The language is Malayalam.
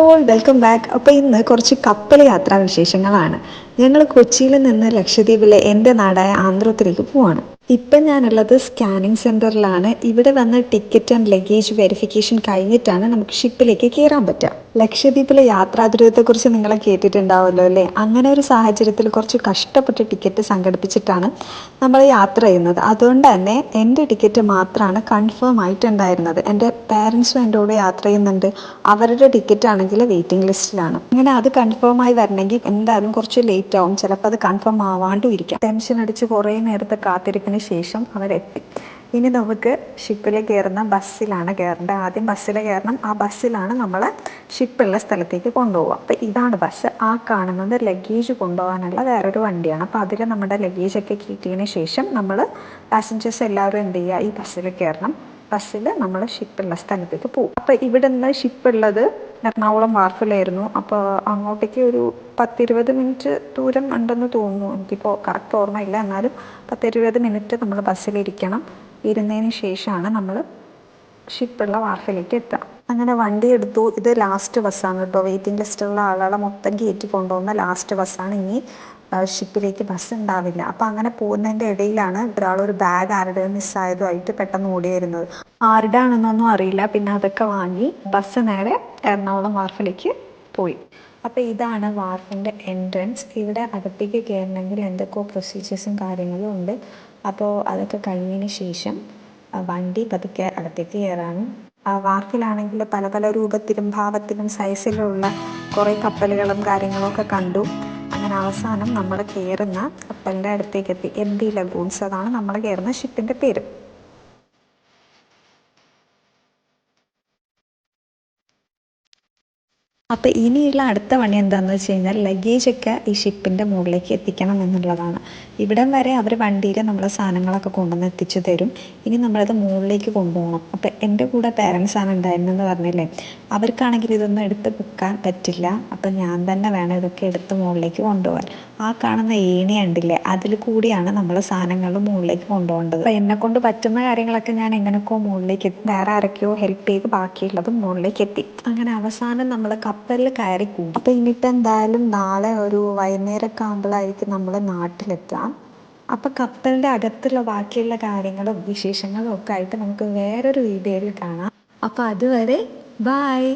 All welcome back. അപ്പോൾ ഇന്ന് കുറച്ച് കപ്പൽ യാത്രാ വിശേഷങ്ങളാണ് ഞങ്ങൾ കൊച്ചിയിൽ നിന്ന് ലക്ഷദ്വീപിലെ എന്റെ നാടായ ആന്ധ്രത്തിലേക്ക് പോവാണ്. ഇപ്പം ഞാനുള്ളത് സ്കാനിങ് സെന്ററിലാണ്. ഇവിടെ വന്ന് ടിക്കറ്റ് ആൻഡ് ലഗേജ് വെരിഫിക്കേഷൻ കഴിഞ്ഞിട്ടാണ് നമുക്ക് ഷിപ്പിലേക്ക് കയറാൻ പറ്റുക. ലക്ഷദ്വീപിലെ യാത്രാ ദുരിതത്തെക്കുറിച്ച് നിങ്ങൾ കേട്ടിട്ടുണ്ടാവുമല്ലോ അല്ലേ? അങ്ങനെ ഒരു സാഹചര്യത്തിൽ കുറച്ച് കഷ്ടപ്പെട്ട് ടിക്കറ്റ് സംഘടിപ്പിച്ചിട്ടാണ് നമ്മൾ യാത്ര ചെയ്യുന്നത്. അതുകൊണ്ട് തന്നെ എന്റെ ടിക്കറ്റ് മാത്രമാണ് കൺഫേം ആയിട്ടുണ്ടായിരുന്നത്. എന്റെ പേരൻസും എന്റെ കൂടെ യാത്ര ചെയ്യുന്നുണ്ട്. അവരുടെ ടിക്കറ്റ് ആണെങ്കിൽ വെയിറ്റിംഗ് ലിസ്റ്റിലാണ്. അങ്ങനെ അത് കൺഫേം ആയി വരണമെങ്കിൽ എന്തായാലും കുറച്ച് ലേറ്റ് ആവും. ചിലപ്പോൾ അത് കൺഫേം ആവാണ്ടും ഇരിക്കാം. ടെൻഷൻ അടിച്ച് കുറേ നേരത്തെ ശേഷം അവരെത്തി. ഇനി നമുക്ക് ഷിപ്പിൽ കയറുന്ന ബസ്സിലാണ് കയറേണ്ടത്. ആദ്യം ബസ്സിൽ കയറണം. ആ ബസ്സിലാണ് നമ്മൾ ഷിപ്പുള്ള സ്ഥലത്തേക്ക് കൊണ്ടുപോകുക അപ്പോൾ ഇതാണ് ബസ്. ആ കാണുന്നത് ലഗേജ് കൊണ്ടുപോകാനുള്ള വേറൊരു വണ്ടിയാണ്. അപ്പോൾ അതിൽ നമ്മുടെ ലഗേജൊക്കെ കയറ്റിയതിന് ശേഷം നമ്മൾ പാസഞ്ചേഴ്സ് എല്ലാവരും എന്ത് ചെയ്യുക? ഈ ബസ്സിൽ കയറണം. ബസ്സിൽ നമ്മൾ ഷിപ്പുള്ള സ്ഥലത്തേക്ക് പോകും അപ്പോൾ ഇവിടെ നിന്ന് ഷിപ്പുള്ളത് എറണാകുളം വാർഫിലായിരുന്നു. അപ്പോൾ അങ്ങോട്ടേക്ക് ഒരു പത്തിരുപത് മിനിറ്റ് ദൂരം ഉണ്ടെന്ന് തോന്നുന്നു. എനിക്കിപ്പോൾ കറക്റ്റ് ഓർമ്മയില്ല. എന്നാലും പത്തിരുപത് മിനിറ്റ് നമ്മൾ ബസ്സിലിരിക്കണം. ഇരുന്നതിന് ശേഷമാണ് നമ്മൾ ഷിപ്പുള്ള വാർഫിലേക്ക് എത്താം. അങ്ങനെ വണ്ടി എടുത്തു. ഇത് ലാസ്റ്റ് ബസ്സാണ് കേട്ടോ. വെയിറ്റിംഗ് ലിസ്റ്റുള്ള ആളുകളെ മൊത്തം കയറ്റി കൊണ്ടുപോകുന്ന ലാസ്റ്റ് ബസ്സാണ് ഇനി ഷിപ്പിലേക്ക് ബസ് ഉണ്ടാവില്ല. അപ്പം അങ്ങനെ പോകുന്നതിന്റെ ഇടയിലാണ് ഒരാളൊരു ബാഗ് ആരുടെ മിസ്സായതുമായിട്ട് പെട്ടെന്ന് ഓടി വരുന്നത് ആരുടെ ആണെന്നൊന്നും അറിയില്ല. പിന്നെ അതൊക്കെ വാങ്ങി ബസ് നേരെ എറണാകുളം വാർഫിലേക്ക് പോയി. അപ്പോൾ ഇതാണ് വാർഫിന്റെ എൻട്രൻസ് ഇവിടെ അകത്തേക്ക് കയറണമെങ്കിൽ എന്തൊക്കെയോ പ്രൊസീജിയേഴ്സും കാര്യങ്ങളും ഉണ്ട്. അപ്പോൾ അതൊക്കെ കഴിഞ്ഞതിന് ശേഷം വണ്ടി പതുക്കെ അടുത്തേക്ക് കയറാനും ആ വാർഫിലാണെങ്കിൽ പല പല രൂപത്തിലും ഭാവത്തിലും സൈസിലുള്ള കുറേ കപ്പലുകളും കാര്യങ്ങളൊക്കെ കണ്ടു. അങ്ങനെ അവസാനം നമ്മൾ കയറുന്ന കപ്പലിന്റെ അടുത്തേക്ക് എത്തി. എം ഡി ലഗൂൺസ് അതാണ് നമ്മൾ കയറുന്ന ഷിപ്പിന്റെ പേര്. അപ്പോൾ ഇനിയുള്ള അടുത്ത പണി എന്താണെന്ന് വെച്ച് കഴിഞ്ഞാൽ ലഗേജൊക്കെ ഈ ഷിപ്പിന്റെ മുകളിലേക്ക് എത്തിക്കണം എന്നുള്ളതാണ്. ഇവിടം വരെ അവർ വണ്ടിയിൽ നമ്മളെ സാധനങ്ങളൊക്കെ കൊണ്ടുവന്ന് എത്തിച്ചു തരും. ഇനി നമ്മളത് മുകളിലേക്ക് കൊണ്ടുപോകണം. അപ്പോൾ എന്റെ കൂടെ പേരൻസാണ് ഉണ്ടായിരുന്നതെന്ന് പറഞ്ഞില്ലേ? അവർക്കാണെങ്കിൽ ഇതൊന്നും എടുത്ത് വെക്കാൻ പറ്റില്ല. അപ്പോൾ ഞാൻ തന്നെ വേണം ഇതൊക്കെ എടുത്ത് മുകളിലേക്ക് കൊണ്ടുപോകാൻ. ആ കാണുന്ന ഏണി ഉണ്ടില്ലേ അതിൽ കൂടിയാണ് നമ്മൾ സാധനങ്ങൾ മുകളിലേക്ക് കൊണ്ടുപോകേണ്ടത്. അപ്പോൾ എന്നെക്കൊണ്ട് പറ്റുന്ന കാര്യങ്ങളൊക്കെ ഞാൻ എങ്ങനെയൊക്കെയോ മുകളിലേക്ക് വേറെ ആരൊക്കെയോ ഹെൽപ്പ് ചെയ്ത് ബാക്കിയുള്ളതും മുകളിലേക്ക് എത്തി. അങ്ങനെ അവസാനം നമ്മൾ കപ്പലിൽ കയറി കൂടി. അപ്പം ഇനിയിപ്പോൾ എന്തായാലും നാളെ ഒരു വൈകുന്നേരമൊക്കെ ആകുമ്പോഴായിരിക്കും നമ്മൾ നാട്ടിലെത്തുക അപ്പോൾ കപ്പലിന്റെ അകത്തുള്ള ബാക്കിയുള്ള കാര്യങ്ങളും വിശേഷങ്ങളും ഒക്കെ ആയിട്ട് നമുക്ക് വേറൊരു വീഡിയോയിൽ കാണാം. അപ്പോൾ അതുവരെ ബായ്